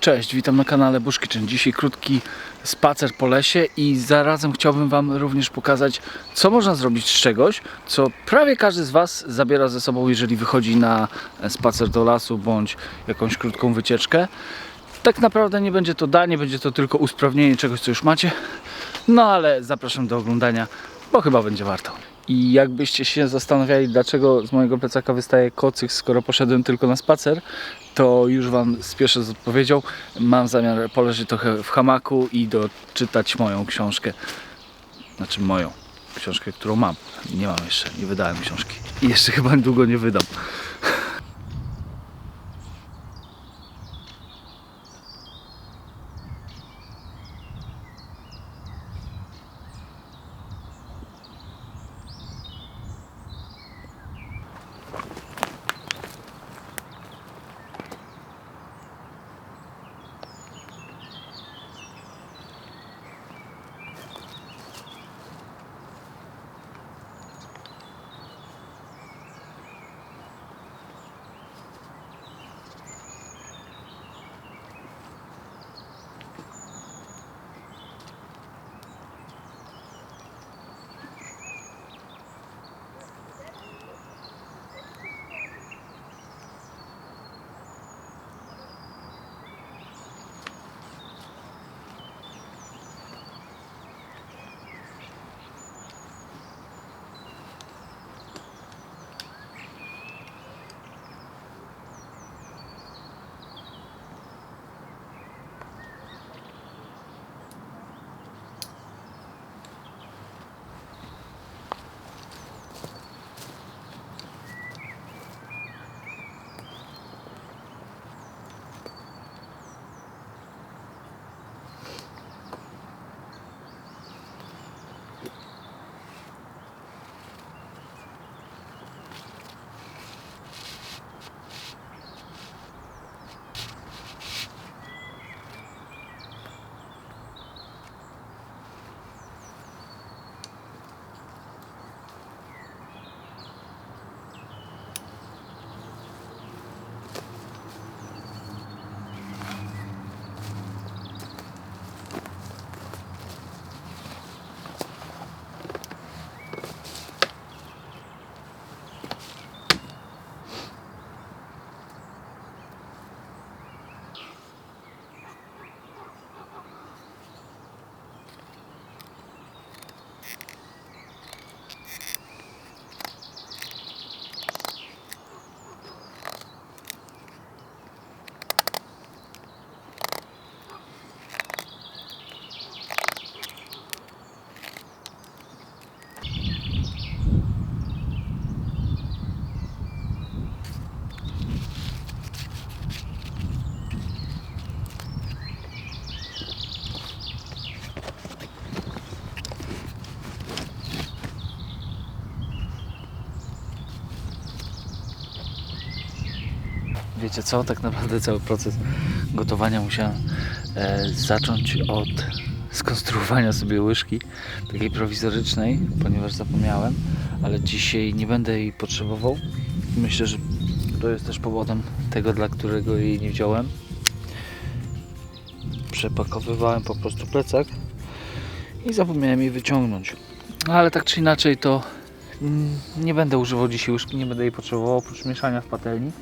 Cześć, witam na kanale Bush Kitchen. Dzisiaj krótki spacer po lesie i zarazem chciałbym Wam również pokazać, co można zrobić z czegoś, co prawie każdy z Was zabiera ze sobą, jeżeli wychodzi na spacer do lasu bądź jakąś krótką wycieczkę. Tak naprawdę nie będzie to danie, będzie to tylko usprawnienie czegoś, co już macie. No ale zapraszam do oglądania, bo chyba będzie warto. I jakbyście się zastanawiali, dlaczego z mojego plecaka wystaje kocyk, skoro poszedłem tylko na spacer, to już Wam spieszę z odpowiedzią. Mam zamiar poleżeć trochę w hamaku i doczytać moją książkę. Znaczy moją książkę, którą mam. Nie mam jeszcze, nie wydałem książki. I jeszcze chyba długo nie wydam. Wiecie co? Tak naprawdę cały proces gotowania musiałem e, zacząć od skonstruowania sobie łyżki takiej prowizorycznej, ponieważ zapomniałem, ale dzisiaj nie będę jej potrzebował. Myślę, że to jest też powodem tego, dla którego jej nie wziąłem. Przepakowywałem po prostu plecak i zapomniałem jej wyciągnąć. No, ale tak czy inaczej to mm, nie będę używał dzisiaj łyżki, nie będę jej potrzebował oprócz mieszania w patelni.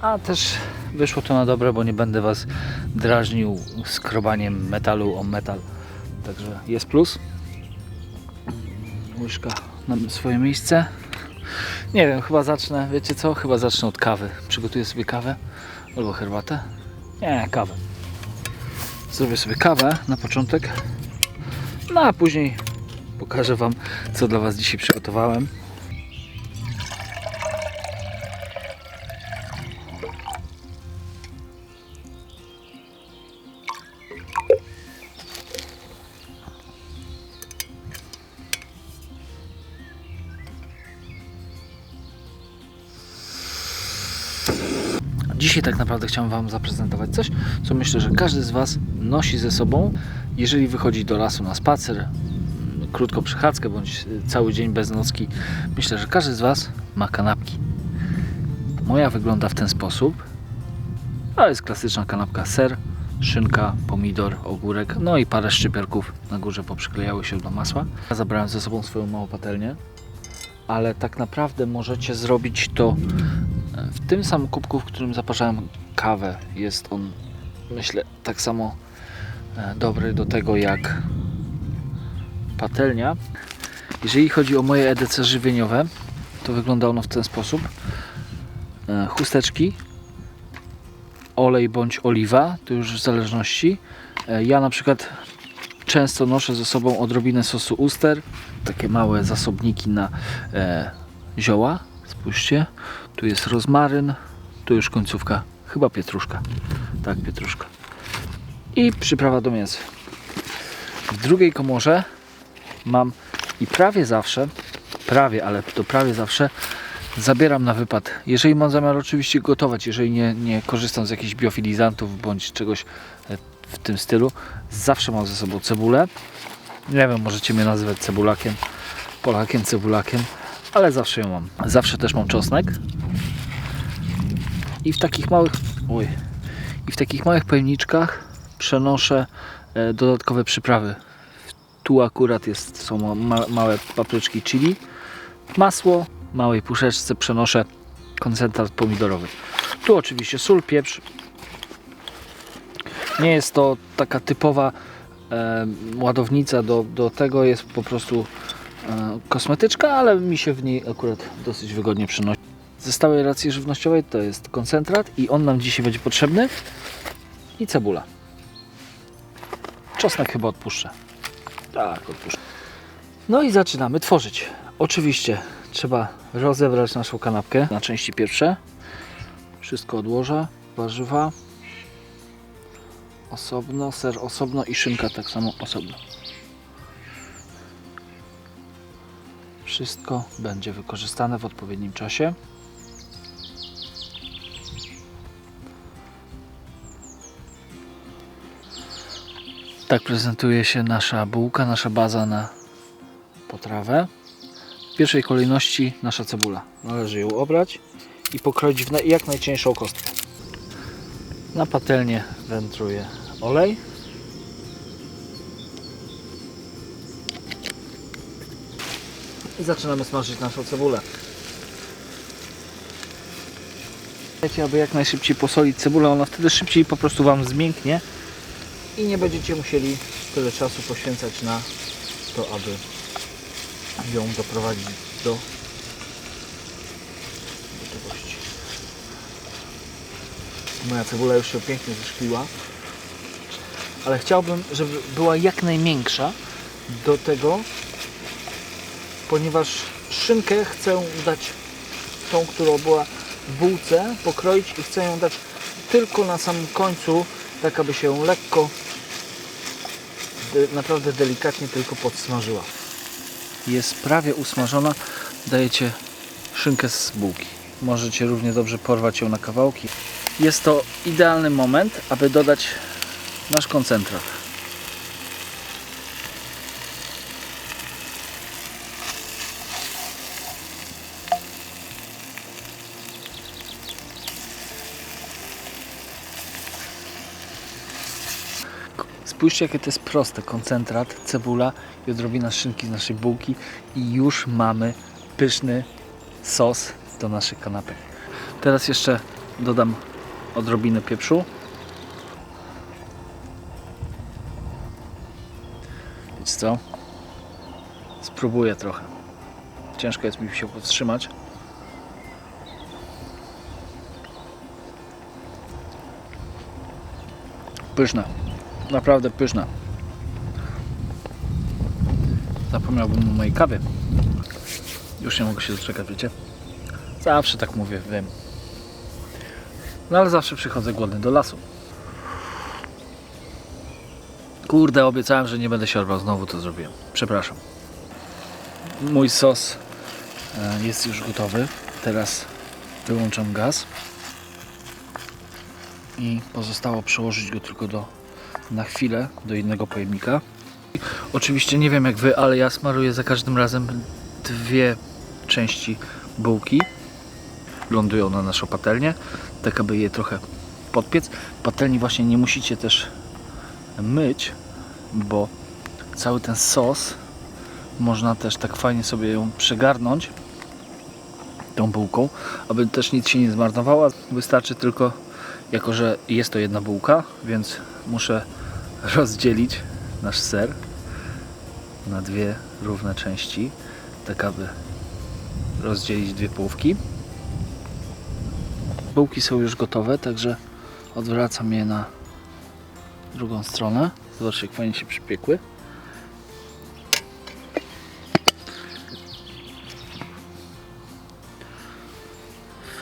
A też wyszło to na dobre, bo nie będę Was drażnił skrobaniem metalu o metal. Także jest plus. Łyżka na swoje miejsce. Nie wiem, chyba zacznę, wiecie co? Chyba zacznę od kawy. Przygotuję sobie kawę albo herbatę. Nie, kawę. Zrobię sobie kawę na początek. No a później pokażę Wam, co dla Was dzisiaj przygotowałem. Dzisiaj tak naprawdę chciałem Wam zaprezentować coś, co myślę, że każdy z Was nosi ze sobą, jeżeli wychodzi do lasu na spacer, mm, krótką przechadzkę bądź y, cały dzień bez nocki. Myślę, że każdy z Was ma kanapki. Moja wygląda w ten sposób A jest klasyczna kanapka ser, szynka, pomidor, ogórek, no i parę szczypiorków na górze poprzyklejały się do masła. Ja zabrałem ze sobą swoją małą patelnię, ale tak naprawdę możecie zrobić to e, w tym samym kubku, w którym zaparzałem kawę. Jest on, myślę, tak samo e, dobry do tego jak patelnia. Jeżeli chodzi o moje EDC żywieniowe, to wygląda ono w ten sposób. E, Chusteczki, olej bądź oliwa, to już w zależności. E, Ja na przykład często noszę ze sobą odrobinę sosu uster, takie małe zasobniki na zioła. Spójrzcie, tu jest rozmaryn, tu już końcówka, chyba pietruszka. Tak, pietruszka. I przyprawa do mięsa. W drugiej komorze mam i prawie zawsze, prawie, ale to prawie zawsze zabieram na wypad. Jeżeli mam zamiar oczywiście gotować, jeżeli nie, nie korzystam z jakichś biofilizantów bądź czegoś e, w tym stylu, zawsze mam ze sobą cebulę. Nie wiem, możecie mnie nazywać cebulakiem, Polakiem, cebulakiem, ale zawsze ją mam. Zawsze też mam czosnek. I w takich małych, oj, i w takich małych pojemniczkach przenoszę e, dodatkowe przyprawy. Tu akurat jest, są ma, małe papryczki chili, masło, w małej puszeczce przenoszę koncentrat pomidorowy. Tu oczywiście sól, pieprz. Nie jest to taka typowa e, ładownica do, do tego, jest po prostu kosmetyczka, ale mi się w niej akurat dosyć wygodnie przenosi. Ze stałej racji żywnościowej to jest koncentrat i on nam dzisiaj będzie potrzebny i cebula. Czosnek chyba odpuszczę. Tak, odpuszczę. No i zaczynamy tworzyć. Oczywiście trzeba rozebrać naszą kanapkę na części pierwsze. Wszystko odłożę. Warzywa osobno, ser osobno i szynka tak samo osobno. Wszystko będzie wykorzystane w odpowiednim czasie. Tak prezentuje się nasza bułka, nasza baza na potrawę. W pierwszej kolejności nasza cebula. Należy ją obrać i pokroić w jak najcieńszą kostkę. Na patelnię wędruje olej. I zaczynamy smażyć naszą cebulę. Wiecie, aby jak najszybciej posolić cebulę, ona wtedy szybciej po prostu Wam zmięknie i nie będziecie musieli tyle czasu poświęcać na to, aby ją doprowadzić do gotowości. Moja cebula już się pięknie wyszkliła, ale chciałbym, żeby była jak najmiększa do tego, ponieważ szynkę chcę dać tą, która była w bułce, pokroić i chcę ją dać tylko na samym końcu, tak aby się lekko, naprawdę delikatnie tylko podsmażyła. Jest prawie usmażona, dajecie szynkę z bułki. Możecie równie dobrze porwać ją na kawałki. Jest to idealny moment, aby dodać nasz koncentrat. Spójrzcie jakie to jest proste. Koncentrat, cebula i odrobina szynki z naszej bułki i już mamy pyszny sos do naszych kanapek. Teraz jeszcze dodam odrobinę pieprzu. Wiecie co? Spróbuję trochę. Ciężko jest mi się powstrzymać. Pyszna. Naprawdę pyszna. Zapomniałbym o mojej kawie. Już nie mogę się doczekać, wiecie? Zawsze tak mówię, wiem. No ale zawsze przychodzę głodny do lasu. Kurde, obiecałem, że nie będę siorbał, znowu to zrobiłem. Przepraszam. Mój sos e, jest już gotowy. Teraz wyłączam gaz. I pozostało przełożyć go tylko do, na chwilę do innego pojemnika. Oczywiście nie wiem jak wy, ale ja smaruję za każdym razem dwie części bułki. Lądują na naszą patelnię, tak aby je trochę podpiec. Patelni właśnie nie musicie też myć, bo cały ten sos można też tak fajnie sobie ją przegarnąć tą bułką, aby też nic się nie zmarnowało. Wystarczy tylko, jako że jest to jedna bułka, więc muszę rozdzielić nasz ser na dwie równe części, tak aby rozdzielić dwie połówki. Bułki są już gotowe, także odwracam je na drugą stronę. Zobaczcie, jak fajnie się przypiekły.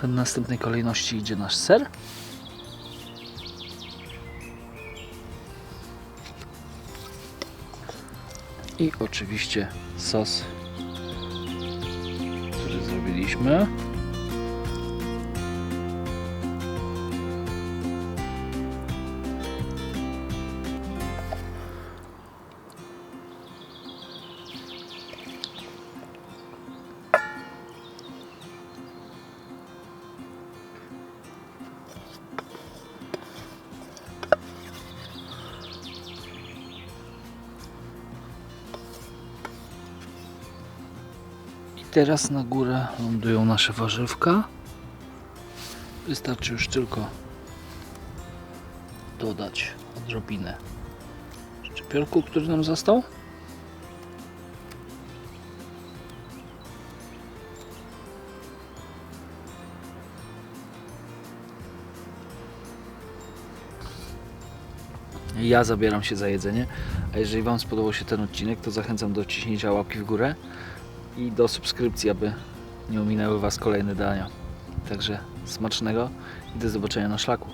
W następnej kolejności idzie nasz ser. I oczywiście sos, który zrobiliśmy. Teraz na górę lądują nasze warzywka. Wystarczy już tylko dodać odrobinę szczypiorku, który nam został. Ja zabieram się za jedzenie, a jeżeli Wam spodobał się ten odcinek, to zachęcam do ciśnięcia łapki w górę i do subskrypcji, aby nie ominęły Was kolejne dania. Także smacznego i do zobaczenia na szlaku.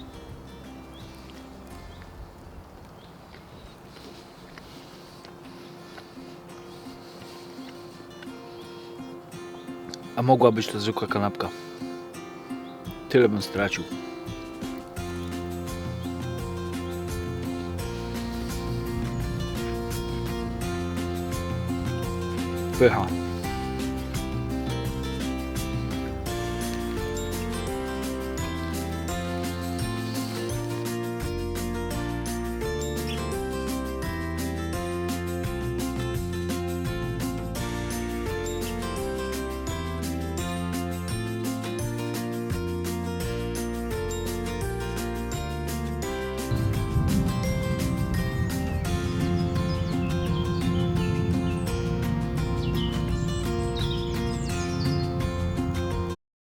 A mogła być to zwykła kanapka. Tyle bym stracił. Pycha.